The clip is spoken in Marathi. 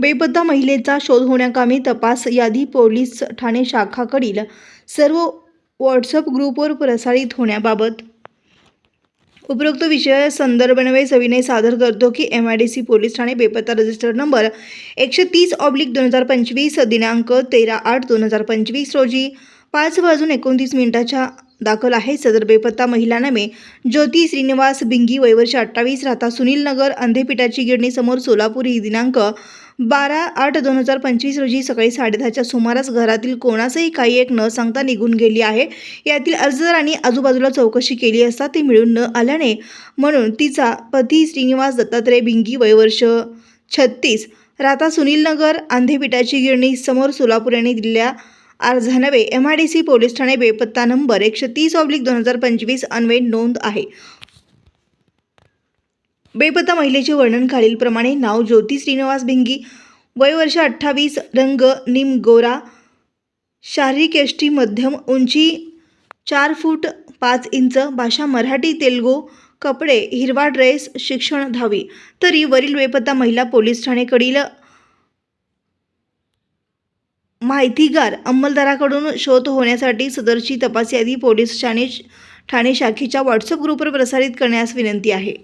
बेपत्ता महिलेचा शोध होण्याकामी तपास यादी पोलीस ठाणे शाखाकडील सर्व व्हॉट्सअप ग्रुपवर प्रसारित होण्याबाबत. उपरोक्त विषय संदर्भान्वये सविनय सादर करतो की M I D C police Thane बेपत्ता रजिस्टर नंबर एकशे तीस ऑब्लिक दोन हजार पंचवीस दिनांक तेरा आठ दोन हजार पंचवीस रोजी पाच वाजून एकोणतीस मिनिटाच्या दाखल आहे सदर बेपत्ता महिला नामे. ज्योती श्रीनिवास बिंगी वयवर्ष अठ्ठावीस राहता सुनील नगर अंधेपिठाची गिरणी समोर सोलापूर ही दिनांक बारा आठ दोन हजार पंचवीस रोजी सकाळी साडेदहाच्या सुमारास घरातील कोणासही काही एक न सांगता निघून गेली आहे. यातील अर्जदारांनी आजूबाजूला चौकशी केली असता ती मिळून न आल्याने म्हणून तिचा पती श्रीनिवास दत्तात्रय बिंगी वयवर्ष छत्तीस राहता सुनील नगर अंधेपिठाची गिरणी समोर सोलापूर यांनी दिलेल्या अर्जानवे M I D C police Thane बेपत्ता नंबर एकशे तीस ऑब्लिक दोन हजार पंचवीस अन्वये नोंद आहे. बेपत्ता महिलेचे वर्णन खालीलप्रमाणे नाव ज्योती श्रीनिवास भिंगी वय वर्ष अठ्ठावीस रंग निम गोरा शारीरिक यष्टी मध्यम उंची चार फूट पाच इंच भाषा मराठी तेलगू कपडे हिरवा ड्रेस शिक्षण दहावी. तरी वरील बेपत्ता महिला पोलीस ठाणेकडील माहितीगार अंमलदाराकडून शोध होण्यासाठी सदरची तपास यादी पोलीस ठाणे ठाणे शाखेच्या व्हॉट्सअप ग्रुपवर प्रसारित करण्यास विनंती आहे.